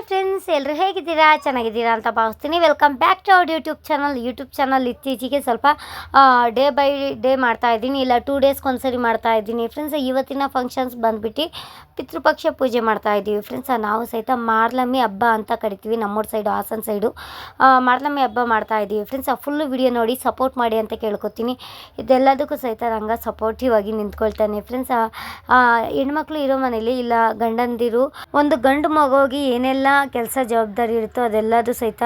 Hi friends ಎಲ್ಲರೂ ಹೇಗಿದ್ದೀರಾ? ಚೆನ್ನಾಗಿದ್ದೀರಾ ಅಂತ ಭಾವಿಸ್ತೀನಿ. Welcome back to our YouTube channel YouTube channel ಇತ್ತೀಚೆಗೆ ಸ್ವಲ್ಪ ಡೇ ಬೈ ಡೇ ಮಾಡ್ತಾ ಇದ್ದೀನಿ. ಇಲ್ಲ ಟೂ ಡೇಸ್ಗೆ ಒಂದ್ಸರಿ ಮಾಡ್ತಾ ಇದ್ದೀನಿ. ಫ್ರೆಂಡ್ಸ್ ಇವತ್ತಿನ ಫಂಕ್ಷನ್ಸ್ ಬಂದುಬಿಟ್ಟು ಪಿತೃಪಕ್ಷ ಪೂಜೆ ಮಾಡ್ತಾ ಇದ್ದೀವಿ. ಫ್ರೆಂಡ್ಸ್ ನಾವು ಸಹಿತ ಮಾರ್ಲಮ್ಮಿ ಹಬ್ಬ ಅಂತ ಕರಿತೀವಿ. ನಮ್ಮೂರ ಸೈಡು ಹಾಸನ ಸೈಡು ಮಾರ್ಲಮ್ಮಿ ಹಬ್ಬ ಮಾಡ್ತಾ ಇದ್ದೀವಿ. ಫ್ರೆಂಡ್ಸ್ ಆ ಫುಲ್ಲು ವಿಡಿಯೋ ನೋಡಿ ಸಪೋರ್ಟ್ ಮಾಡಿ ಅಂತ ಕೇಳ್ಕೊತೀನಿ. ಇದೆಲ್ಲದಕ್ಕೂ ಸಹಿತ ನಂಗೆ ಸಪೋರ್ಟಿವ್ ಆಗಿ ನಿಂತ್ಕೊಳ್ತಾನೆ. ಫ್ರೆಂಡ್ಸ್ ಹೆಣ್ಮಕ್ಳು ಇರೋ ಮನೇಲಿ ಇಲ್ಲ, ಗಂಡಂದಿರು, ಒಂದು ಗಂಡು ಮಗುವಿಗೆ ಏನೆಲ್ಲ ಕೆಲಸ ಜವಾಬ್ದಾರಿ ಇರುತ್ತೋ ಅದೆಲ್ಲದು ಸಹಿತ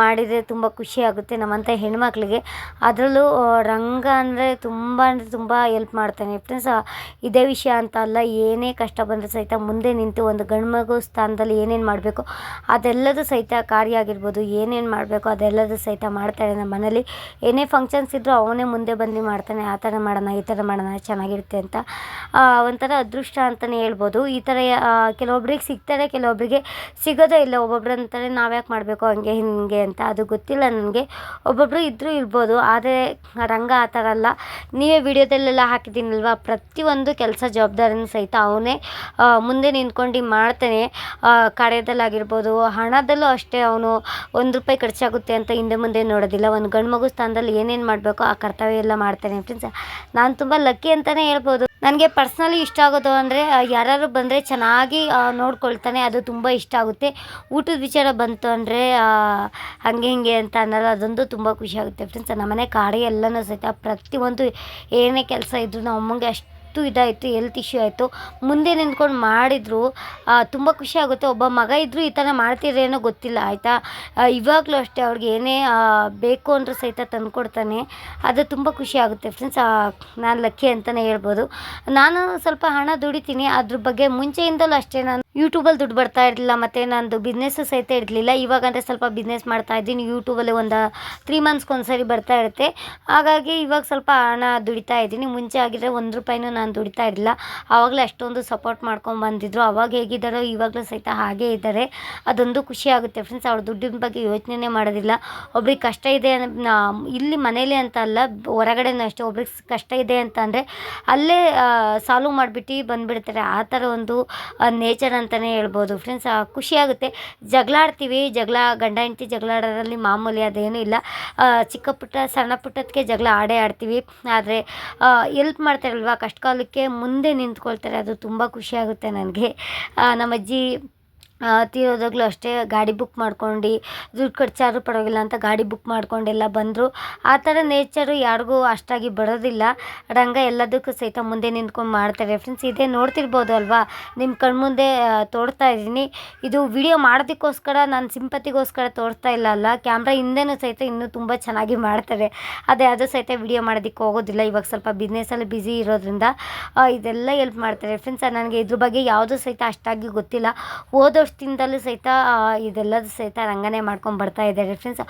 ಮಾಡಿದರೆ ತುಂಬ ಖುಷಿಯಾಗುತ್ತೆ ನಮ್ಮಂಥ ಹೆಣ್ಮಕ್ಳಿಗೆ. ಅದರಲ್ಲೂ ರಂಗ ಅಂದರೆ ತುಂಬ ಅಂದರೆ ತುಂಬ ಹೆಲ್ಪ್ ಮಾಡ್ತಾನೆ. ಫ್ರೆಂಡ್ಸ್ ಇದೇ ವಿಷಯ ಅಂತ ಅಲ್ಲ, ಏನೇ ಕಷ್ಟ ಬಂದರೂ ಸಹಿತ ಮುಂದೆ ನಿಂತು ಒಂದು ಗಂಡು ಸ್ಥಾನದಲ್ಲಿ ಏನೇನು ಮಾಡಬೇಕು, ಅದೆಲ್ಲದೂ ಸಹಿತ ಕಾರ್ಯ ಆಗಿರ್ಬೋದು, ಏನೇನು ಮಾಡಬೇಕು ಅದೆಲ್ಲದೂ ಸಹಿತ ಮಾಡ್ತಾನೆ ನಮ್ಮ ಮನೇಲಿ. ಏನೇ ಫಂಕ್ಷನ್ಸ್ ಇದ್ದರೂ ಅವನೇ ಮುಂದೆ ಬಂದು ಮಾಡ್ತಾನೆ, ಆ ಥರ ಮಾಡೋಣ, ಈ ಥರ ಮಾಡೋಣ, ಚೆನ್ನಾಗಿರುತ್ತೆ ಅಂತ. ಒಂಥರ ಅದೃಷ್ಟ ಅಂತಲೇ ಹೇಳ್ಬೋದು. ಈ ಥರ ಕೆಲವೊಬ್ರಿಗೆ ಸಿಗ್ತಾರೆ ಕೆಲವೊಬ್ಬರಿಗೆ ಸಿಗೋದೇ ಇಲ್ಲ ಒಬ್ಬೊಬ್ರು ಅಂತಾರೆ ನಾವ್ಯಾಕೆ ಮಾಡಬೇಕು ಹಂಗೆ, ಹಿಂಗೆ ಅಂತ. ಅದು ಗೊತ್ತಿಲ್ಲ ನನಗೆ. ಒಬ್ಬೊಬ್ಬರು ಇದ್ದರೂ ಇರ್ಬೋದು, ಆದರೆ ರಂಗ ಆ ಥರ ಅಲ್ಲ. ನೀವೇ ವಿಡಿಯೋದಲ್ಲೆಲ್ಲ ಹಾಕಿದ್ದೀನಲ್ವ? ಪ್ರತಿಯೊಂದು ಕೆಲಸ ಜವಾಬ್ದಾರಿನ ಸಹಿತ ಅವನೇ ಮುಂದೆ ನಿಂತ್ಕೊಂಡು ಮಾಡ್ತಾನೆ. ಕಾರ್ಯದಲ್ಲಾಗಿರ್ಬೋದು ಹಣದಲ್ಲೂ ಅಷ್ಟೇ ಅವನು ಒಂದು ರೂಪಾಯಿ ಖರ್ಚಾಗುತ್ತೆ ಅಂತ ಹಿಂದೆ ಮುಂದೆ ನೋಡೋದಿಲ್ಲ. ಒಂದು ಗಂಡು ಮಗು ಸ್ಥಾನದಲ್ಲಿ ಏನೇನು ಮಾಡಬೇಕು ಆ ಕರ್ತವ್ಯ ಎಲ್ಲ ಮಾಡ್ತಾನೆ. ಫ್ರೆಂಡ್ಸ್ ನಾನು ತುಂಬ ಲಕ್ಕಿ ಅಂತಲೇ ಹೇಳ್ಬೋದು. ನನಗೆ ಪರ್ಸ್ನಲಿ ಇಷ್ಟ ಆಗೋದು ಅಂದರೆ ಯಾರು ಬಂದರೆ ಚೆನ್ನಾಗಿ ನೋಡ್ಕೊಳ್ತಾನೆ, ಅದು ತುಂಬ ಇಷ್ಟ ಆಗುತ್ತೆ. ಊಟದ ವಿಚಾರ ಬಂತು ಅಂದರೆ ಹಾಗೆ ಹಿಂಗೆ ಅಂತ ಅನ್ನೋದು ಅದೊಂದು ತುಂಬ ಖುಷಿ ಆಗುತ್ತೆ. ಫ್ರೆಂಡ್ಸ್ ನಮ್ಮನೆ ಕಾಡೆ ಎಲ್ಲನೂ ಸಹಿತ ಪ್ರತಿಯೊಂದು ಏನೇ ಕೆಲಸ ಇದ್ದರೂ ನಮ್ಮ ಅಮ್ಮಂಗೆ ಅಷ್ಟು ಇದಾಯಿತು ಹೆಲ್ತ್ ಇಶ್ಯೂ ಆಯಿತು. ಮುಂದೆ ನಿಂತ್ಕೊಂಡು ಮಾಡಿದ್ರು ತುಂಬ ಖುಷಿ ಆಗುತ್ತೆ. ಒಬ್ಬ ಮಗ ಇದ್ದರೂ ಈ ಥರ ಮಾಡ್ತಿದ್ರೇನೋ ಗೊತ್ತಿಲ್ಲ, ಆಯಿತಾ? ಇವಾಗಲೂ ಅಷ್ಟೇ ಅವ್ರಿಗೆ ಏನೇ ಬೇಕು ಅಂದರೂ ಸಹಿತ ತಂದುಕೊಡ್ತಾನೆ. ಅದು ತುಂಬ ಖುಷಿ ಆಗುತ್ತೆ ಫ್ರೆಂಡ್ಸ್ ನಾನು ಲಕ್ಕಿ ಅಂತಲೇ ಹೇಳ್ಬೋದು. ನಾನು ಸ್ವಲ್ಪ ಹಣ ದುಡಿತೀನಿ, ಅದ್ರ ಬಗ್ಗೆ ಮುಂಚೆಯಿಂದಲೂ ಅಷ್ಟೇ ನಾನು ಯೂಟ್ಯೂಬಲ್ಲಿ ದುಡ್ಡು ಬರ್ತಾ ಇರಲಿಲ್ಲ, ಮತ್ತು ನಂದು ಬಿಸ್ನೆಸ್ಸು ಸಹಿತ ಇರಲಿಲ್ಲ. ಇವಾಗ ಅಂದರೆ ಸ್ವಲ್ಪ ಬಿಸ್ನೆಸ್ ಮಾಡ್ತಾ ಇದ್ದೀನಿ. ಯೂಟ್ಯೂಬಲ್ಲಿ ಒಂದು ತ್ರೀ ಮಂತ್ಸ್ಗೆ ಒಂದ್ಸರಿ ಬರ್ತಾ ಇರುತ್ತೆ. ಹಾಗಾಗಿ ಇವಾಗ ಸ್ವಲ್ಪ ಹಣ ದುಡಿತಾ ಇದ್ದೀನಿ. ಮುಂಚೆ ಆಗಿದ್ದರೆ ಒಂದು ರೂಪಾಯಿನೂ ನಾನು ದುಡಿತಾ ಇರಲಿಲ್ಲ. ಆವಾಗಲೇ ಅಷ್ಟೊಂದು ಸಪೋರ್ಟ್ ಮಾಡ್ಕೊಂಡು ಬಂದಿದ್ರು. ಅವಾಗ ಹೇಗಿದ್ದಾರೋ ಇವಾಗಲೂ ಸಹಿತ ಹಾಗೇ ಇದ್ದಾರೆ. ಅದೊಂದು ಖುಷಿ ಆಗುತ್ತೆ ಫ್ರೆಂಡ್ಸ್ ಅವ್ರ ದುಡ್ಡಿನ ಬಗ್ಗೆ ಯೋಚನೆ ಮಾಡೋದಿಲ್ಲ. ಒಬ್ರಿಗೆ ಕಷ್ಟ ಇದೆ ಇಲ್ಲಿ ಮನೇಲಿ ಅಂತ ಅಲ್ಲ, ಹೊರಗಡೆನೂ ಅಷ್ಟೇ. ಒಬ್ರಿಗೆ ಕಷ್ಟ ಇದೆ ಅಂತ ಅಂದರೆ ಅಲ್ಲೇ ಸಾಲ್ವ್ ಮಾಡಿಬಿಟ್ಟು ಬಂದುಬಿಡ್ತಾರೆ. ಆ ಥರ ಒಂದು ನೇಚರ್ ಅಂತಲೇ ಹೇಳ್ಬೋದು. ಫ್ರೆಂಡ್ಸ್ ಖುಷಿಯಾಗುತ್ತೆ ಜಗಳ ಆಡ್ತೀವಿ ಜಗಳ ಗಂಡ ಹೆಂಡತಿ ಜಗಳ ಆಡೋದ್ರಲ್ಲಿ ಮಾಮೂಲಿ ಅದೇನೂ ಇಲ್ಲ. ಚಿಕ್ಕ ಪುಟ್ಟ, ಸಣ್ಣ ಪುಟ್ಟದಕ್ಕೆ ಜಗಳ ಆಡೇ ಆಡ್ತೀವಿ. ಆದರೆ ಎಲ್ಪ್ ಮಾಡ್ತಾರಲ್ವ? ಕಷ್ಟಕಾಲಕ್ಕೆ ಮುಂದೆ ನಿಂತ್ಕೊಳ್ತಾರೆ. ಅದು ತುಂಬ ಖುಷಿಯಾಗುತ್ತೆ ನನಗೆ. ನಮ್ಮ ತೀರೋದಾಗಲೂ ಅಷ್ಟೇ ಗಾಡಿ ಬುಕ್ ಮಾಡ್ಕೊಂಡು ದುಡ್ಡು ಖರ್ಚಾದ್ರೂ ಪರವಾಗಿಲ್ಲ ಅಂತ ಗಾಡಿ ಬುಕ್ ಮಾಡ್ಕೊಂಡೆಲ್ಲ ಬಂದರು. ಆ ಥರ ನೇಚರು ಯಾರಿಗೂ ಅಷ್ಟಾಗಿ ಬರೋದಿಲ್ಲ. ರಂಗ ಎಲ್ಲದಕ್ಕೂ ಸಹಿತ ಮುಂದೆ ನಿಂತ್ಕೊಂಡು ಮಾಡ್ತಾರೆ. ಫ್ರೆಂಡ್ಸ್ ಇದೇ ನೋಡ್ತಿರ್ಬೋದು ಅಲ್ವಾ? ನಿಮ್ಮ ಕಣ್ಮುಂದೆ ಆ, ತೋರ್ತಾ ಇದ್ದೀನಿ. ಇದು ವಿಡಿಯೋ ಮಾಡೋದಕ್ಕೋಸ್ಕರ ನಾನು ಸಿಂಪತಿಗೋಸ್ಕರ ತೋರಿಸ್ತಾ ಇಲ್ಲ ಅಲ್ಲ? ಕ್ಯಾಮ್ರಾ ಹಿಂದೆನೂ ಸಹಿತ ಇನ್ನೂ ತುಂಬ ಚೆನ್ನಾಗಿ ಮಾಡ್ತಾರೆ. ಅದೇ ಅದು ಸಹಿತ ವಿಡಿಯೋ ಮಾಡೋದಕ್ಕೆ ಹೋಗೋದಿಲ್ಲ. ಇವಾಗ ಸ್ವಲ್ಪ ಬಿಸ್ನೆಸ್ಸಲ್ಲಿ ಬ್ಯುಸಿ ಇರೋದ್ರಿಂದ ಇದೆಲ್ಲ ಹೆಲ್ಪ್ ಮಾಡ್ತಾರೆ. ಫ್ರೆಂಡ್ಸ್ ನನಗೆ ಇದ್ರ ಬಗ್ಗೆ ಯಾವುದೂ ಸಹಿತ ಅಷ್ಟಾಗಿ ಗೊತ್ತಿಲ್ಲ. ಹೋದ ವರ್ಷದಿಂದಲೂ ಸಹಿತ ಇದೆಲ್ಲದೂ ಸಹಿತ ರಂಗನೆ ಮಾಡ್ಕೊಂಡು ಬರ್ತಾ ಇದ್ದಾರೆ ಫ್ರೆಂಡ್ಸ್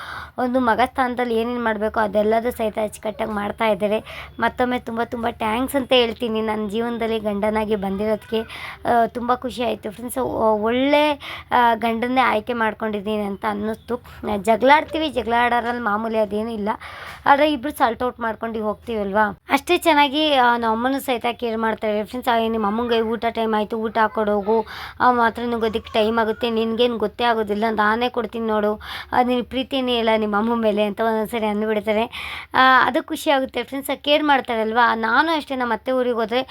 ಒಂದು ಮಗ ಸ್ಥಾನದಲ್ಲಿ ಏನೇನು ಮಾಡಬೇಕು ಅದೆಲ್ಲದೂ ಸಹಿತ ಅಚ್ಚುಕಟ್ಟಾಗಿ ಮಾಡ್ತಾ ಇದ್ದಾರೆ. ಮತ್ತೊಮ್ಮೆ ತುಂಬ ತುಂಬ ಟ್ಯಾಂಕ್ಸ್ ಅಂತ ಹೇಳ್ತೀನಿ ನನ್ನ ಜೀವನದಲ್ಲಿ ಗಂಡನಾಗಿ ಬಂದಿರೋದಕ್ಕೆ ತುಂಬ ಖುಷಿ ಆಯಿತು ಫ್ರೆಂಡ್ಸ್ ಒಳ್ಳೆ ಗಂಡನ್ನೇ ಆಯ್ಕೆ ಮಾಡ್ಕೊಂಡಿದ್ದೀನಿ ಅಂತ ಅನ್ನಿಸ್ತು. ಜಗಳಾಡ್ತೀವಿ ಜಗಳ ಆಡೋರಲ್ಲಿ ಮಾಮೂಲಿ ಅದೇನೂ ಇಲ್ಲ. ಆದರೆ ಇಬ್ಬರು ಸಾಲ್ಟ್ ಔಟ್ ಮಾಡ್ಕೊಂಡು ಹೋಗ್ತೀವಲ್ವಾ? ಅಷ್ಟೇ ಚೆನ್ನಾಗಿ ನಮ್ಮನ್ನು ಸಹಿತ ಕೇರ್ ಮಾಡ್ತಾರೆ ಫ್ರೆಂಡ್ಸ್ ನಿಮ್ಮ ಅಮ್ಮಂಗೆ ಊಟ ಟೈಮ್ ಆಯಿತು, ಊಟ ಹಾಕೊಡೋಗು ಆ, ಮಾತ್ರ ನುಗ್ಗೋದಕ್ಕೆ ಟೈಮ್ ಆಗುತ್ತೆ ನಿನಗೇನು ಗೊತ್ತೇ ಆಗೋದಿಲ್ಲ ನಾನೇ ಕೊಡ್ತೀನಿ ನೋಡು. ಅದು ನಿನ್ನ ಪ್ರೀತಿನೇ ಇಲ್ಲ ನಿಮ್ಮ ಅಮ್ಮ ಮೇಲೆ ಅಂತ ಒಂದೊಂದ್ಸರಿ ಅಂದ್ಬಿಡ್ತಾರೆ. ಆ, ಅದು ಖುಷಿ ಆಗುತ್ತೆ. ಫ್ರೆಂಡ್ಸ್ ಕೇರ್ ಮಾಡ್ತಾರಲ್ವಾ? ನಾನು ಅಷ್ಟೇ ನಮ್ಮ ಅತ್ತೆ ಊರಿಗೆ ಹೋದರೆ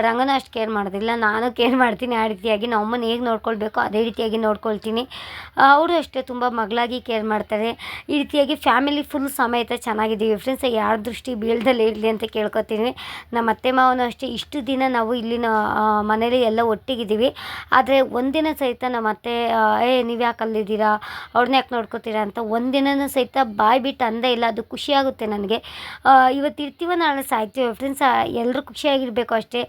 ರಂಗನೂ ಅಷ್ಟು ಕೇರ್ ಮಾಡೋದಿಲ್ಲ. ನಾನು ಕೇರ್ ಮಾಡ್ತೀನಿ ಆ ರೀತಿಯಾಗಿ. ನಮ್ಮ ಅಮ್ಮನ ಹೇಗೆ ನೋಡ್ಕೊಳ್ಬೇಕು ಅದೇ ರೀತಿಯಾಗಿ ನೋಡ್ಕೊಳ್ತೀನಿ. ಅವರು ಅಷ್ಟೇ ತುಂಬ ಮಗಳಾಗಿ ಕೇರ್ ಮಾಡ್ತಾರೆ. ಈ ರೀತಿಯಾಗಿ ಫ್ಯಾಮಿಲಿ ಫುಲ್ ಸಮೇತ ಚೆನ್ನಾಗಿದ್ದೀವಿ. ಫ್ರೆಂಡ್ಸ್ ಯಾರ ದೃಷ್ಟಿ ಬೀಳ್ದಲ್ಲೇ ಇರಲಿ ಅಂತ ಕೇಳ್ಕೊತೀನಿ. ನಮ್ಮ ಅತ್ತೆ ಮಾವನು ಅಷ್ಟೇ. ಇಷ್ಟು ದಿನ ನಾವು ಇಲ್ಲಿನ ಮನೇಲಿ ಎಲ್ಲ ಒಟ್ಟಿಗಿದ್ದೀವಿ. ಆದರೆ ಒಂದಿನ ಸಹಿತ ನಮ್ಮ ಅತ್ತೆ ಏ, ನೀವು ಯಾಕೆ ಅಲ್ಲಿದ್ದೀರಾ ಅವ್ರನ್ನ ಯಾಕೆ ನೋಡ್ಕೋತೀರಾ? ಅಂತ ಒಂದಿನನೂ ಸಹಿತ ಬಾಯ್ ಬಿಟ್ಟು ಅಂದೇ ಇಲ್ಲ. ಅದು ಖುಷಿಯಾಗುತ್ತೆ ನನಗೆ. ಇವತ್ತು ಇರ್ತೀವ ನಾಳೆ ಸಾಯ್ತೀವಿ. ಫ್ರೆಂಡ್ಸ್ ಎಲ್ಲರೂ ಖುಷಿಯಾಗಿರಬೇಕು ಅಷ್ಟೇ.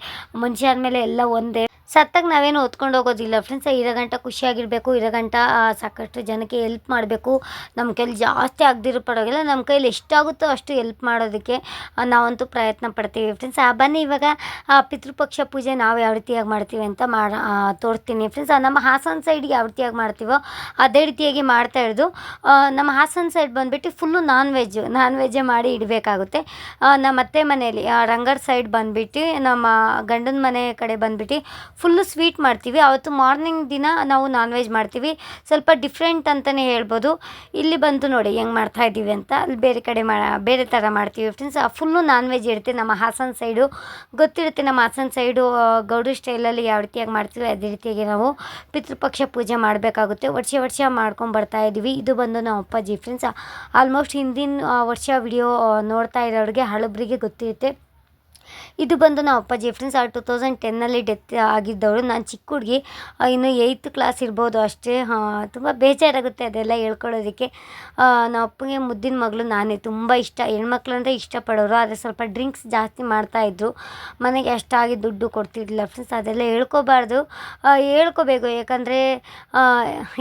ಮನುಷ್ಯ ಆದಮೇಲೆ ಎಲ್ಲ ಒಂದೇ. ಸತ್ತಾಗ ನಾವೇನು ಹೊತ್ಕೊಂಡು ಹೋಗೋದಿಲ್ಲ. ಫ್ರೆಂಡ್ಸ್ ಇರೋ ಗಂಟ ಖುಷಿಯಾಗಿರಬೇಕು ಇರೋ ಗಂಟ ಸಾಕಷ್ಟು ಜನಕ್ಕೆ ಹೆಲ್ಪ್ ಮಾಡಬೇಕು. ನಮ್ಮ ಕೈಲಿ ಜಾಸ್ತಿ ಆಗದಿರೋ ಪರವಾಗಿಲ್ಲ. ನಮ್ಮ ಕೈಲಿ ಎಷ್ಟಾಗುತ್ತೋ ಅಷ್ಟು ಹೆಲ್ಪ್ ಮಾಡೋದಕ್ಕೆ ನಾವಂತೂ ಪ್ರಯತ್ನ ಪಡ್ತೀವಿ. ಫ್ರೆಂಡ್ಸ್ ಆ, ಬನ್ನಿ ಇವಾಗ ಪಿತೃಪಕ್ಷ ಪೂಜೆ ನಾವು ಯಾವ ರೀತಿಯಾಗಿ ಮಾಡ್ತೀವಿ ಅಂತ ಮಾಡ ತೋರಿಸ್ತೀನಿ. ಫ್ರೆಂಡ್ಸ್ ನಮ್ಮ ಹಾಸನ ಸೈಡ್ಗೆ ಯಾವ ರೀತಿಯಾಗಿ ಮಾಡ್ತೀವೋ ಅದೇ ರೀತಿಯಾಗಿ ಮಾಡ್ತಾ ಇರೋದು. ನಮ್ಮ ಹಾಸನ ಸೈಡ್ ಬಂದುಬಿಟ್ಟು ಫುಲ್ಲು ನಾನ್ ವೆಜ್ ನಾನ್ ವೆಜ್ಜೇ ಮಾಡಿ ಇಡಬೇಕಾಗುತ್ತೆ. ನಮ್ಮ ಅತ್ತೆ ಮನೆಯಲ್ಲಿ ರಂಗರ್ ಸೈಡ್ ಬಂದುಬಿಟ್ಟು, ನಮ್ಮ ಗಂಡನ ಮನೆ ಕಡೆ ಬಂದುಬಿಟ್ಟು ಫುಲ್ಲು ಸ್ವೀಟ್ ಮಾಡ್ತೀವಿ. ಅವತ್ತು ಮಾರ್ನಿಂಗ್ ದಿನ ನಾವು ನಾನ್ ವೆಜ್ ಮಾಡ್ತೀವಿ. ಸ್ವಲ್ಪ ಡಿಫ್ರೆಂಟ್ ಅಂತಲೇ ಹೇಳ್ಬೋದು. ಇಲ್ಲಿ ಬಂತು ನೋಡಿ ಹೆಂಗೆ ಮಾಡ್ತಾ ಇದ್ದೀವಿ ಅಂತ. ಅಲ್ಲಿ ಬೇರೆ ಕಡೆ ಮಾ, ಬೇರೆ ಥರ ಮಾಡ್ತೀವಿ ಫ್ರೆಂಡ್ಸ್ ಫುಲ್ಲು ನಾನ್ ವೆಜ್ ಇರುತ್ತೆ ನಮ್ಮ ಹಾಸನ ಸೈಡು ಗೊತ್ತಿರುತ್ತೆ ನಮ್ಮ ಹಾಸನ ಸೈಡು ಗೌಡು ಸ್ಟೈಲಲ್ಲಿ ಯಾವ ರೀತಿಯಾಗಿ ಮಾಡ್ತೀವಿ ಅದೇ ರೀತಿಯಾಗಿ ನಾವು ಪಿತೃಪಕ್ಷ ಪೂಜೆ ಮಾಡಬೇಕಾಗುತ್ತೆ. ವರ್ಷ ವರ್ಷ ಮಾಡ್ಕೊಂಡು ಬರ್ತಾ ಇದ್ದೀವಿ. ಇದು ಬಂದು ನಮ್ಮ ಅಪ್ಪಾಜಿ ಫ್ರೆಂಡ್ಸ್ ಆಲ್ಮೋಸ್ಟ್ ಹಿಂದಿನ ವರ್ಷ ವಿಡಿಯೋ ನೋಡ್ತಾ ಇರೋರಿಗೆ, ಹಳಬ್ರಿಗೆ ಗೊತ್ತಿರುತ್ತೆ. ಇದು ಬಂದು ನಮ್ಮ ಅಪ್ಪಾಜಿ ಫ್ರೆಂಡ್ಸ್ ಆ ಟು ತೌಸಂಡ್ ಟೆನ್ನಲ್ಲಿ ಡೆತ್ ಆಗಿದ್ದವಳು. ನಾನು ಚಿಕ್ಕ ಹುಡುಗಿ ಇನ್ನು ಏಯ್ತ್ ಕ್ಲಾಸ್ ಇರ್ಬೋದು ಅಷ್ಟೇ. ತುಂಬ ಬೇಜಾರಾಗುತ್ತೆ ಅದೆಲ್ಲ ಹೇಳ್ಕೊಳ್ಳೋದಕ್ಕೆ. ನಮ್ಮ ಅಪ್ಪಗೆ ಮುದ್ದಿನ ಮಗಳು ನಾನೇ. ತುಂಬ ಇಷ್ಟ. ಹೆಣ್ಮಕ್ಳು ಅಂದರೆ ಇಷ್ಟಪಡೋರು. ಆದರೆ ಸ್ವಲ್ಪ ಡ್ರಿಂಕ್ಸ್ ಜಾಸ್ತಿ ಮಾಡ್ತಾಯಿದ್ರು ಮನೆಗೆ ಅಷ್ಟಾಗಿ ದುಡ್ಡು ಕೊಡ್ತಿರ್ಲಿಲ್ಲ ಫ್ರೆಂಡ್ಸ್ ಅದೆಲ್ಲ ಹೇಳ್ಕೋಬಾರ್ದು. ಹೇಳ್ಕೋಬೇಕು. ಯಾಕಂದರೆ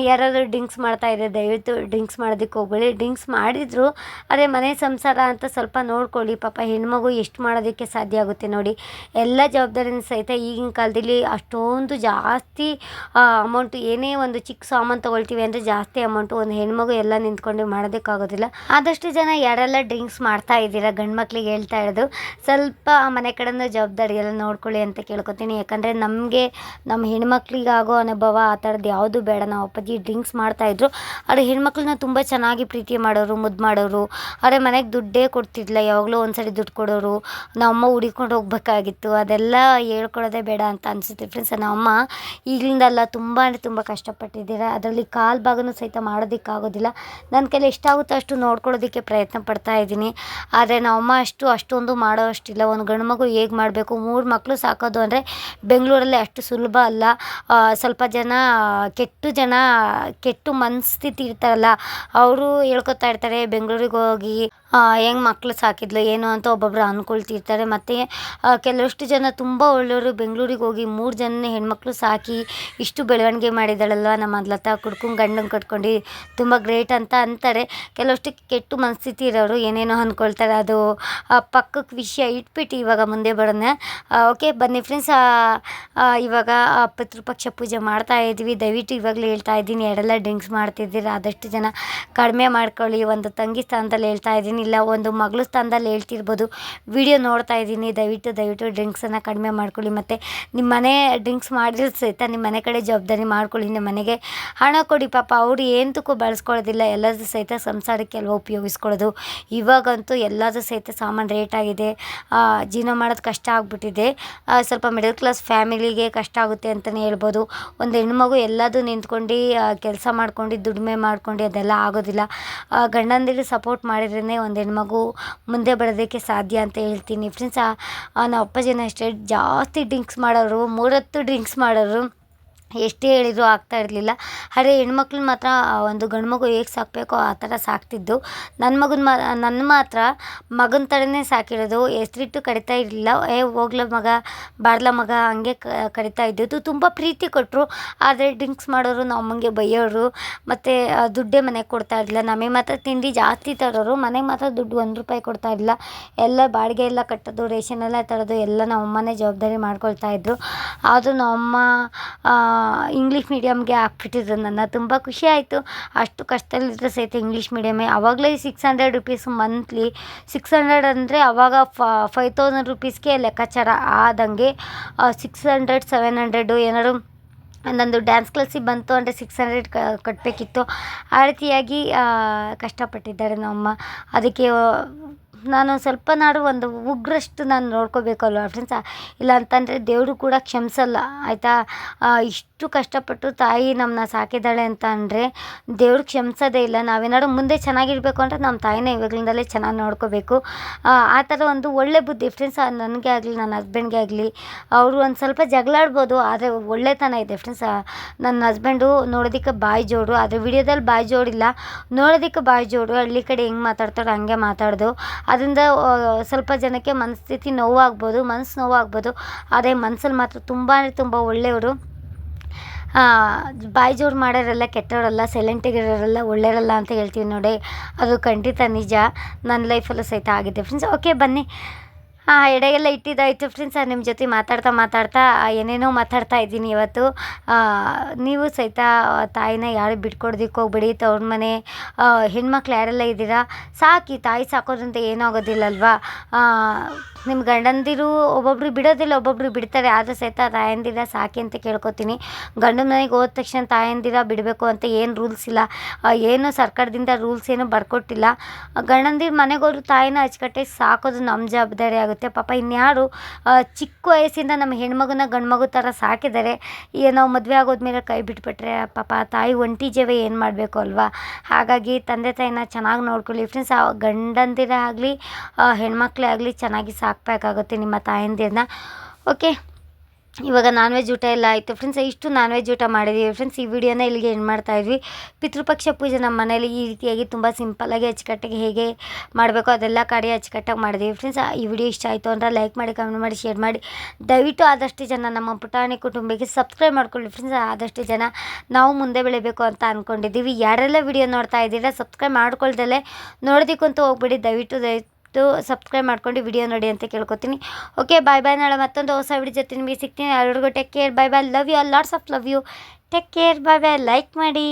ಯಾರಾದರೂ ಡ್ರಿಂಕ್ಸ್ ಮಾಡ್ತಾಯಿದ್ರೆ ದಯವಿಟ್ಟು ಡ್ರಿಂಕ್ಸ್ ಮಾಡೋದಕ್ಕೆ ಹೋಗ್ಬೇಡಿ. ಡ್ರಿಂಕ್ಸ್ ಮಾಡಿದ್ರು ಅದೇ ಮನೆ ಸಂಸಾರ ಅಂತ ಸ್ವಲ್ಪ ನೋಡ್ಕೊಳ್ಳಿ. ಪಾಪ ಹೆಣ್ಮಗು ಎಷ್ಟು ಮಾಡೋದಕ್ಕೆ ಸಾಧ್ಯ ಆಗುತ್ತೆ ನೋಡಿ. ಎಲ್ಲ ಜವಾಬ್ದಾರಿನ ಸಹಿತ ಈಗಿನ ಕಾಲದಲ್ಲಿ ಅಷ್ಟೊಂದು ಜಾಸ್ತಿ ಅಮೌಂಟ್ ಏನೇ ಒಂದು ಚಿಕ್ಕ ಸಾಮಾನು ತೊಗೊಳ್ತೀವಿ ಅಂದರೆ ಜಾಸ್ತಿ ಅಮೌಂಟು ಒಂದು ಹೆಣ್ಮಗು ಎಲ್ಲ ನಿಂತ್ಕೊಂಡು ಮಾಡೋದಕ್ಕಾಗೋದಿಲ್ಲ. ಆದಷ್ಟು ಜನ ಯಾರೆಲ್ಲ ಡ್ರಿಂಕ್ಸ್ ಮಾಡ್ತಾ ಇದ್ದೀರಾ ಗಂಡು ಮಕ್ಳಿಗೆ ಹೇಳ್ತಾ ಇರೋದು, ಸ್ವಲ್ಪ ಮನೆ ಕಡೆಯಿಂದ ಜವಾಬ್ದಾರಿ ಎಲ್ಲ ನೋಡ್ಕೊಳ್ಳಿ ಅಂತ ಕೇಳ್ಕೊತೀನಿ. ಯಾಕಂದರೆ ನಮಗೆ ನಮ್ಮ ಹೆಣ್ಮಕ್ಳಿಗಾಗೋ ಅನುಭವ ಆ ಥರದ್ದು ಯಾವುದು ಬೇಡ. ನಾವು ಅಪ್ಪಾಜಿ ಡ್ರಿಂಕ್ಸ್ ಮಾಡ್ತಾಯಿದ್ರು ಆದರೆ ಹೆಣ್ಮಕ್ಳನ್ನ ತುಂಬ ಚೆನ್ನಾಗಿ ಪ್ರೀತಿ ಮಾಡೋರು, ಮುದ್ದು ಮಾಡೋರು, ಆದರೆ ಮನೆಗೆ ದುಡ್ಡೇ ಕೊಡ್ತಿದ್ಲ ಯಾವಾಗಲೂ ಒಂದ್ಸರಿ ದುಡ್ಡು ಕೊಡೋರು, ನಮ್ಮಮ್ಮ ಹುಡಿಕೊಂಡು ಹೋಗ್ಬೇಕಾಗಿತ್ತು. ಅದೆಲ್ಲ ಹೇಳ್ಕೊಳ್ಳೋದೇ ಬೇಡ ಅಂತ ಅನಿಸುತ್ತೆ ಫ್ರೆಂಡ್ಸ್ ನಮ್ಮಮ್ಮ ಈಗಲಿಂದಲ್ಲ ತುಂಬ ಅಂದರೆ ತುಂಬ ಕಷ್ಟಪಟ್ಟಿದ್ದೀರ? ಅದರಲ್ಲಿ ಕಾಲು ಭಾಗನೂ ಸಹಿತ ಮಾಡೋದಕ್ಕಾಗೋದಿಲ್ಲ. ನನ್ನ ಕೈಲಿ ಎಷ್ಟಾಗುತ್ತೋ ಅಷ್ಟು ನೋಡ್ಕೊಳ್ಳೋದಕ್ಕೆ ಪ್ರಯತ್ನ ಪಡ್ತಾ ಇದ್ದೀನಿ. ಆದರೆ ನಮ್ಮಮ್ಮ ಅಷ್ಟು ಅಷ್ಟೊಂದು ಮಾಡೋ ಅಷ್ಟಿಲ್ಲ. ಒಂದು ಗಂಡು ಮಗು ಹೇಗೆ ಮಾಡಬೇಕು? ಮೂರು ಮಕ್ಕಳು ಸಾಕೋದು ಅಂದರೆ ಬೆಂಗಳೂರಲ್ಲಿ ಅಷ್ಟು ಸುಲಭ ಅಲ್ಲ. ಸ್ವಲ್ಪ ಜನ, ಕೆಟ್ಟು ಜನ, ಕೆಟ್ಟು ಮನಸ್ಥಿತಿ ಇರ್ತಾರಲ್ಲ, ಅವರು ಹೇಳ್ಕೊತಾ ಇರ್ತಾರೆ, ಬೆಂಗಳೂರಿಗೆ ಹೋಗಿ ಹೆಂಗೆ ಮಕ್ಕಳು ಸಾಕಿದ್ಲು, ಏನು ಅಂತ ಒಬ್ಬೊಬ್ಬರು ಅಂದ್ಕೊಳ್ತಿರ್ತಾರೆ ಮತ್ತು ಕೆಲವಷ್ಟು ಜನ ತುಂಬ ಒಳ್ಳೆಯವರು, ಬೆಂಗಳೂರಿಗೆ ಹೋಗಿ ಮೂರು ಜನ ಹೆಣ್ಮಕ್ಳು ಸಾಕಿ ಇಷ್ಟು ಬೆಳವಣಿಗೆ ಮಾಡಿದ್ದಾಳಲ್ವ ನಮ್ಮ ಲತಾ? ಕುಡ್ಕೊಂಡು ಗಂಡನ ಕಟ್ಕೊಂಡು ತುಂಬ ಗ್ರೇಟ್ ಅಂತ ಅಂತಾರೆ. ಕೆಲವಷ್ಟು ಕೆಟ್ಟು ಮನಸ್ಥಿತಿ ಇರೋರು ಏನೇನೋ ಅಂದ್ಕೊಳ್ತಾರೆ ಅದು ಪಕ್ಕಕ್ಕೆ ವಿಷಯ ಇಟ್ಬಿಟ್ಟು ಇವಾಗ ಮುಂದೆ ಬರೋಣ ಓಕೆ, ಬನ್ನಿ ಫ್ರೆಂಡ್ಸ್ ಇವಾಗ ಪಿತೃಪಕ್ಷ ಪೂಜೆ ಮಾಡ್ತಾ ಇದ್ವಿ. ದಯವಿಟ್ಟು ಇವಾಗಲೇ ಹೇಳ್ತಾ ಇದ್ದೀನಿ, ಎರಡೆಲ್ಲ ಡ್ರಿಂಕ್ಸ್ ಮಾಡ್ತಿದ್ದೀರಾ? ಆದಷ್ಟು ಜನ ಕಡಿಮೆ ಮಾಡ್ಕೊಳ್ಳಿ. ಒಂದು ತಂಗಿ ಸ್ಥಾನದಲ್ಲಿ ಹೇಳ್ತಾ ಇದ್ದೀನಿ. ಇಲ್ಲ ಒಂದು ಮಗಳು ಸ್ಥಾನದಲ್ಲಿ ಹೇಳ್ತಿರ್ಬೋದು. ವಿಡಿಯೋ ನೋಡ್ತಾ ಇದ್ದೀನಿ. ದಯವಿಟ್ಟು ದಯವಿಟ್ಟು ಡ್ರಿಂಕ್ಸನ್ನು ಕಡಿಮೆ ಮಾಡ್ಕೊಳ್ಳಿ. ಮತ್ತು ನಿಮ್ಮ ಮನೆ ಡ್ರಿಂಕ್ಸ್ ಮಾಡಿದ್ರೆ ಸಹಿತ ನಿಮ್ಮ ಮನೆ ಕಡೆ ಜವಾಬ್ದಾರಿ ಮಾಡ್ಕೊಳ್ಳಿ. ನಿಮ್ಮ ಮನೆಗೆ ಹಣ ಕೊಡಿ ಪಾಪ. ಅವರು ಏನಕ್ಕೂ ಬಳಸ್ಕೊಳ್ಳೋದಿಲ್ಲ. ಎಲ್ಲದೂ ಸಹಿತ ಸಂಸಾರಕ್ಕೆ ಅಲ್ವ ಉಪಯೋಗಿಸ್ಕೊಳ್ಳೋದು. ಇವಾಗಂತೂ ಎಲ್ಲದೂ ಸಹಿತ ಸಾಮಾನು ರೇಟ್ ಆಗಿದೆ. ಜೀವನ ಮಾಡೋದು ಕಷ್ಟ ಆಗಿಬಿಟ್ಟಿದೆ. ಸ್ವಲ್ಪ ಮಿಡಲ್ ಕ್ಲಾಸ್ ಫ್ಯಾಮಿಲಿಗೆ ಕಷ್ಟ ಆಗುತ್ತೆ ಅಂತಲೇ ಹೇಳ್ಬೋದು. ಒಂದು ಹೆಣ್ಮಗು ಎಲ್ಲದೂ ನಿಂತ್ಕೊಂಡು ಕೆಲಸ ಮಾಡ್ಕೊಂಡು, ದುಡಿಮೆ ಮಾಡ್ಕೊಂಡು ಅದೆಲ್ಲ ಆಗೋದಿಲ್ಲ. ಗಂಡಂದಿರು ಸಪೋರ್ಟ್ ಮಾಡಿದ್ರೇ ಒಂದು ಹೆಣ್ಮಗು ಮುಂದೆ ಬರೋದಕ್ಕೆ ಸಾಧ್ಯ ಅಂತ ಹೇಳ್ತೀನಿ. ಫ್ರೆಂಡ್ಸ್ ನಮ್ಮ ಅಪ್ಪಾಜಿನ ಅಷ್ಟೇ ಜಾಸ್ತಿ ಡ್ರಿಂಕ್ಸ್ ಮಾಡೋರು, ಮೂರೊತ್ತು ಡ್ರಿಂಕ್ಸ್ ಮಾಡೋರು. ಎಷ್ಟೇ ಹೇಳಿದ್ರು ಆಗ್ತಾ ಇರಲಿಲ್ಲ. ಆದರೆ ಹೆಣ್ಮಕ್ಳನ್ನ ಮಾತ್ರ ಒಂದು ಗಂಡು ಮಗು ಹೇಗೆ ಸಾಕಬೇಕೋ ಆ ಥರ ಸಾಕ್ತಿದ್ದು. ನನ್ನ ಮಗನ ಮಾ ನನ್ನ ಮಾತ್ರ ಮಗನ ಥರನೇ ಸಾಕಿರೋದು. ಹೆಸ್ರಿಟ್ಟು ಕರಿತಾ ಇರಲಿಲ್ಲ. ಏ, ಹೋಗ್ಲ ಮಗ ಬಾಡ್ಲ ಮಗ, ಹಂಗೆ ಕರಿತಾ ಇದ್ದಿದ್ದು. ತುಂಬ ಪ್ರೀತಿ ಕೊಟ್ಟರು ಆದರೆ ಡ್ರಿಂಕ್ಸ್ ಮಾಡೋರು ನಮ್ಮ ಅಮ್ಮಂಗೆ ಬೈಯೋರು, ಮತ್ತು ದುಡ್ಡೇ ಮನೆಗೆ ಕೊಡ್ತಾ ಇರಲಿಲ್ಲ. ನಮಗೆ ಮಾತ್ರ ತಿಂಡಿ ಜಾಸ್ತಿ ತರೋರು, ಮನೆಗೆ ಮಾತ್ರ ದುಡ್ಡು ಒಂದು ರೂಪಾಯಿ ಕೊಡ್ತಾ ಇರಲಿಲ್ಲ. ಎಲ್ಲ ಬಾಡಿಗೆ ಎಲ್ಲ ಕಟ್ಟೋದು, ರೇಷನ್ ಎಲ್ಲ ತರೋದು, ಎಲ್ಲ ನಮ್ಮ ಅಮ್ಮನೇ ಜವಾಬ್ದಾರಿ ಮಾಡ್ಕೊಳ್ತಾ ಇದ್ದರು ಆದರೂ ನಮ್ಮಮ್ಮ ಇಂಗ್ಲೀಷ್ ಮೀಡಿಯಮ್ಗೆ ಹಾಕ್ಬಿಟ್ಟಿದ್ರು ನನ್ನ. ತುಂಬ ಖುಷಿ ಆಯಿತು. ಅಷ್ಟು ಕಷ್ಟದಲ್ಲಿದ್ದರೆ ಸಹಿತ ಇಂಗ್ಲೀಷ್ ಮೀಡಿಯಮ್ಮೇ ಆವಾಗಲೇ six hundred rupees monthly six hundred ಅಂದರೆ ಆವಾಗ ಫೈವ್ ತೌಸಂಡ್ ರುಪೀಸ್ಗೆ ಲೆಕ್ಕಾಚಾರ ಆದಂಗೆ ಸಿಕ್ಸ್ ಹಂಡ್ರೆಡ್ ಸೆವೆನ್ ಹಂಡ್ರೆಡು ಏನಾದ್ರು ನಂದು ಡ್ಯಾನ್ಸ್ ಕ್ಲಾಸಿಗೆ ಬಂತು ಅಂದರೆ ಸಿಕ್ಸ್ ಹಂಡ್ರೆಡ್ ಕಟ್ಟಬೇಕಿತ್ತು ಆ ರೀತಿಯಾಗಿ ಕಷ್ಟಪಟ್ಟಿದ್ದಾರೆ ನಮ್ಮಮ್ಮ. ಅದಕ್ಕೆ ನಾನು ಸ್ವಲ್ಪ ನಾಡು ಒಂದು ಉಗ್ರಷ್ಟು ನಾನು ನೋಡ್ಕೋಬೇಕಲ್ವ ಫ್ರೆಂಡ್ಸ್ ಇಲ್ಲ ಅಂತಂದರೆ ದೇವರು ಕೂಡ ಕ್ಷಮಿಸಲ್ಲ, ಆಯಿತಾ? ಇಷ್ಟು ಕಷ್ಟಪಟ್ಟು ತಾಯಿ ನಮ್ಮನ್ನ ಸಾಕಿದ್ದಾಳೆ ಅಂತ ಅಂದರೆ ದೇವ್ರು ಕ್ಷಮಿಸೋದೇ ಇಲ್ಲ. ನಾವೇನಾದ್ರು ಮುಂದೆ ಚೆನ್ನಾಗಿರಬೇಕು ಅಂದರೆ ನಮ್ಮ ತಾಯಿನ ಇವಾಗಲಿಂದಲೇ ಚೆನ್ನಾಗಿ ನೋಡ್ಕೋಬೇಕು. ಆ ಥರ ಒಂದು ಒಳ್ಳೆ ಬುದ್ಧಿ ಫ್ರೆಂಡ್ಸ್ ನನಗೆ ಆಗಲಿ, ನನ್ನ ಹಸ್ಬೆಂಡ್ಗೆ ಆಗಲಿ, ಅವರು ಒಂದು ಸ್ವಲ್ಪ ಜಗಳಾಡ್ಬೋದು, ಆದರೆ ಒಳ್ಳೆತನ ಇದೆ ಫ್ರೆಂಡ್ಸ್ ನನ್ನ ಹಸ್ಬೆಂಡು ನೋಡೋದಕ್ಕೆ ಬಾಯಿ ಜೋಡು, ಆದರೆ ವಿಡಿಯೋದಲ್ಲಿ ಬಾಯಿ ಜೋಡಿಲ್ಲ, ನೋಡೋದಕ್ಕೆ ಬಾಯಿ ಜೋಡು, ಹಳ್ಳಿ ಕಡೆ ಹೆಂಗೆ ಮಾತಾಡ್ತಾರೋ ಹಂಗೆ ಮಾತಾಡೋದು. ಅದರಿಂದ ಸ್ವಲ್ಪ ಜನಕ್ಕೆ ಮನಸ್ಥಿತಿ ನೋವಾಗ್ಬೋದು, ಮನಸ್ಸು ನೋವಾಗ್ಬೋದು. ಆದರೆ ಮನ್ಸಲ್ಲಿ ಮಾತ್ರ ತುಂಬ ತುಂಬ ಒಳ್ಳೆಯವರು. ಬಾಯಿ ಜೋರು ಮಾಡೋರೆಲ್ಲ ಕೆಟ್ಟವರಲ್ಲ ಸೈಲೆಂಟಾಗಿರೋರೆಲ್ಲ ಒಳ್ಳೆಯವರಲ್ಲ ಅಂತ ಹೇಳ್ತೀವಿ ನೋಡಿ. ಅದು ಖಂಡಿತ ನಿಜ. ನನ್ನ ಲೈಫಲ್ಲೂ ಸಹಿತ ಆಗಿದೆ. ಫ್ರೆಂಡ್ಸ್ ಓಕೆ ಬನ್ನಿ. ಎಡೆಗೆಲ್ಲ ಇಟ್ಟಿದ್ದಾಯಿತು ಫ್ರೆಂಡ್ಸ್ ನಿಮ್ಮ ಜೊತೆ ಮಾತಾಡ್ತಾ ಮಾತಾಡ್ತಾ ಏನೇನೋ ಮಾತಾಡ್ತಾ ಇದ್ದೀನಿ ಇವತ್ತು. ನೀವು ಸಹಿತ ತಾಯಿನ ಯಾರು ಬಿಟ್ಕೊಡೋದಕ್ಕೆ ಹೋಗ್ಬೇಡಿ. ತವ್ರ ಮನೆ ಹೆಣ್ಮಕ್ಳು ಯಾರೆಲ್ಲ ಇದ್ದೀರಾ? ಸಾಕಿ, ತಾಯಿ ಸಾಕೋದ್ರಿಂದ ಏನೂ ಆಗೋದಿಲ್ಲ ಅಲ್ವಾ ನಿಮ್ಮ ಗಂಡಂದಿರು ಒಬ್ಬೊಬ್ರು ಬಿಡೋದಿಲ್ಲ, ಒಬ್ಬೊಬ್ರು ಬಿಡ್ತಾರೆ. ಆದರೂ ಸಹಿತ ತಾಯಂದಿರ ಸಾಕಿ ಅಂತ ಕೇಳ್ಕೊತೀನಿ. ಗಂಡನ ಮನೆಗೆ ಹೋದ ತಕ್ಷಣ ತಾಯಂದಿರ ಬಿಡಬೇಕು ಅಂತ ಏನು ರೂಲ್ಸ್ ಇಲ್ಲ. ಏನು ಸರ್ಕಾರದಿಂದ ರೂಲ್ಸ್ ಏನು ಬರ್ಕೊಟ್ಟಿಲ್ಲ. ಗಂಡಂದಿರು ಮನೆಗೆ ಹೋದ್ರು ತಾಯಿನ ಅಚ್ಚುಕಟ್ಟೆ ಸಾಕೋದು ನಮ್ಮ ಜವಾಬ್ದಾರಿ ಆಗುತ್ತೆ. ಪಾಪ ಇನ್ಯಾರು ಚಿಕ್ಕ ವಯಸ್ಸಿಂದ ನಮ್ಮ ಹೆಣ್ಮಗನ ಗಂಡ್ಮಗು ಥರ ಸಾಕಿದ್ದಾರೆ ಮದುವೆ ಆಗೋದ್ಮೇಲೆ ಕೈ ಬಿಟ್ಬಿಟ್ರೆ ಪಾಪ ತಾಯಿ ಒಂಟಿ ಜೀವ ಏನು ಮಾಡಬೇಕು ಅಲ್ವಾ? ಹಾಗಾಗಿ ತಂದೆ ತಾಯಿನ ಚೆನ್ನಾಗಿ ನೋಡ್ಕೊಳ್ಳಿ. ಫ್ರೆಂಡ್ಸ್ ಆ ಗಂಡಂದಿರ ಆಗಲಿ ಹೆಣ್ಮಕ್ಳೇ ಆಗಲಿ ಚೆನ್ನಾಗಿ ಸಾಕಬೇಕಾಗುತ್ತೆ ನಿಮ್ಮ ತಾಯಂದಿರನ್ನ. ಓಕೆ ಇವಾಗ ನಾನ್ ವೆಜ್ ಊಟ ಎಲ್ಲ ಆಯಿತು. ಫ್ರೆಂಡ್ಸ್ ಇಷ್ಟು ನಾನ್ ವೆಜ್ ಊಟ ಮಾಡಿದ್ದೀವಿ ಫ್ರೆಂಡ್ಸ್ ಈ ವಿಡಿಯೋನ ಇಲ್ಲಿಗೆ ಏನು ಮಾಡ್ತಾ ಇದ್ವಿ. ಪಿತೃಪಕ್ಷ ಪೂಜೆ ನಮ್ಮ ಮನೇಲಿ ಈ ರೀತಿಯಾಗಿ ತುಂಬ ಸಿಂಪಲ್ಲಾಗಿ ಅಚ್ಚುಕಟ್ಟಾಗಿ ಹೇಗೆ ಮಾಡಬೇಕು ಅದೆಲ್ಲ ಕಡೆ ಅಚ್ಚುಕಟ್ಟಾಗಿ ಮಾಡಿದ್ವಿ. ಫ್ರೆಂಡ್ಸ್ ಈ ವಿಡಿಯೋ ಇಷ್ಟ ಆಯಿತು ಅಂದರೆ ಲೈಕ್ ಮಾಡಿ ಕಮೆಂಟ್ ಮಾಡಿ ಶೇರ್ ಮಾಡಿ. ದಯವಿಟ್ಟು ಆದಷ್ಟು ಜನ ನಮ್ಮ ಪುಟಾಣಿ ಕುಟುಂಬಕ್ಕೆ ಸಬ್ಸ್ಕ್ರೈಬ್ ಮಾಡ್ಕೊಳ್ಳಿ. ಫ್ರೆಂಡ್ಸ್ ಆದಷ್ಟು ಜನ ನಾವು ಮುಂದೆ ಬೆಳಿಬೇಕು ಅಂತ ಅಂದ್ಕೊಂಡಿದ್ದೀವಿ ಯಾರೆಲ್ಲ ವಿಡಿಯೋ ನೋಡ್ತಾ ಇದ್ದೀರಾ ಸಬ್ಸ್ಕ್ರೈಬ್ ಮಾಡ್ಕೊಳ್ದಲ್ಲೇ ನೋಡೋದಕ್ಕಂತೂ ಹೋಗ್ಬಿಡಿ. ದಯವಿಟ್ಟು ದಯವಿಟ್ಟು ಸಬ್ಸ್ಕ್ರೈಬ್ ಮಾಡ್ಕೊಂಡು ವಿಡಿಯೋ ನೋಡಿ ಅಂತ ಕೇಳ್ಕೊತೀನಿ. ಓಕೆ ಬಾಯ್ ಬಾಯ್ ನಾಳೆ ಮತ್ತೊಂದು ಹೊಸ ವಿಡಿಯೋ ಜೊತೆ ನಿಮಗೆ ಸಿಗ್ತೀನಿ. ಎಲ್ಲರಿಗೂ take care bye bye love you lots of love you take care bye bye like ಮಾಡಿ.